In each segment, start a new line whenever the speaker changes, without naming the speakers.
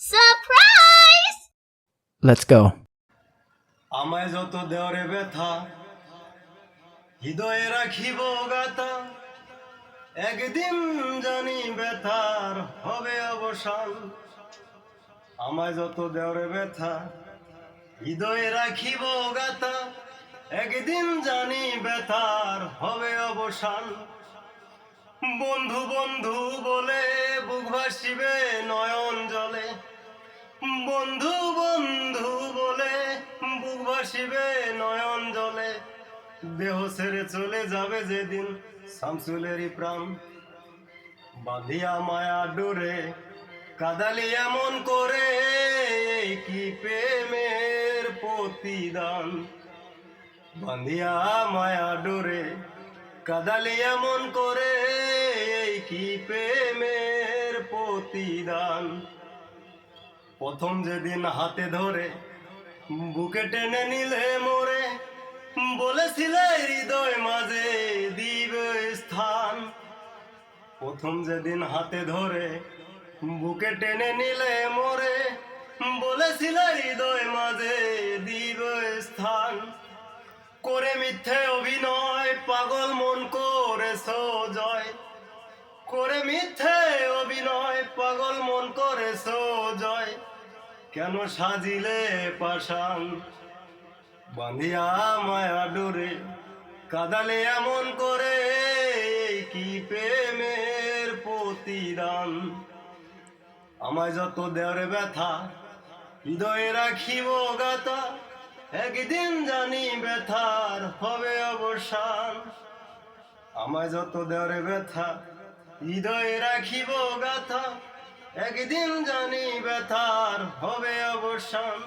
Surprise!
Let's go.
আমায় যত ব্যথা হৃদয়ে রাখিব একদিন জানি ব্যথার হবে অবসান। আমায় যত দেওয়ারে ব্যথা হৃদয়ে রাখিব গাতা একদিন জানি ব্যথার হবে অবসান। বন্ধু বন্ধু বলে বুক ভাসিবে নয়ন। দেহ ছেড়ে চলে যাবে যেদিন শামসুলেরই প্রাণ। বাঁধিয়া মায়া ডোরে, কাদালি এমন করে কি প্রেমের প্রতিদান। বাঁধিয়া মায়া ডোরে, কাদালি এমন করে কি প্রেমের প্রতিদান। প্রথম যেদিন হাতে ধরে, বুকে টেনে নিলে মোরে বলেছিলে হৃদয় মাঝে দিবে স্থান। প্রথম যেদিন হাতে ধরে বুকে টেনে নিলে মরে, বলেছিলে হৃদয় মাঝে দিবে স্থান। করে মিথ্যে অভিনয় পাগল মন করেছ জয়। করে মিথ্যে অভিনয় পাগল মন করেছ জয়। কেন সাজিলে পাশান বাঁধিয়া মায়া ডোরে, কাদালে এমন করে কি প্রেমের প্রতিদান? আমায় যত দেওয়ারে ব্যথা, হৃদয়ে রাখিব গাতা একদিন জানি ব্যথার হবে অবসান। আমায় যত দেওয়ারে ব্যথা, হৃদয়ে রাখিব গাথা, একদিন জানি ব্যথার হবে অবসান।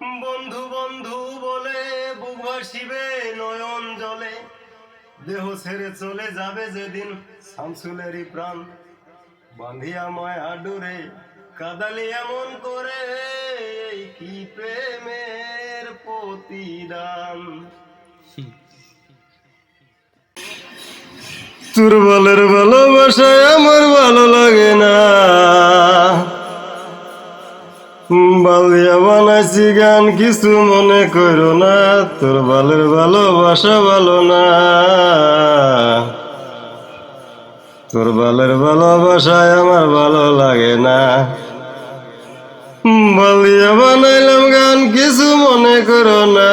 বন্ধু বন্ধু বলে বুক ভাসিবে নয়ন জলে। দেহ ছেড়ে চলে যাবে যেদিন শামসুলেরই প্রাণ। বাঁধিয়া মায়া ডোরে, কাদালি এমন করে কি প্রেমের প্রতিদান? তোর বলের ভালোবাসায় আমার ভালো লাগে না। বানাইছি গান কিছু মনে করো না, তোর বালের ভালোবাসা ভালো না। তোর বালের ভালোবাসায় আমার ভালো লাগে না। বালিয়া বানাইলাম গান কিছু মনে করো না।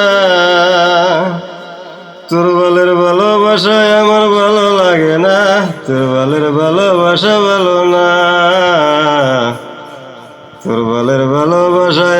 তোর বালের ভালোবাসায় আমার ভালো লাগে না, তোর বালের ভালোবাসা ভালো না। তোর বালের ভালোবাসায়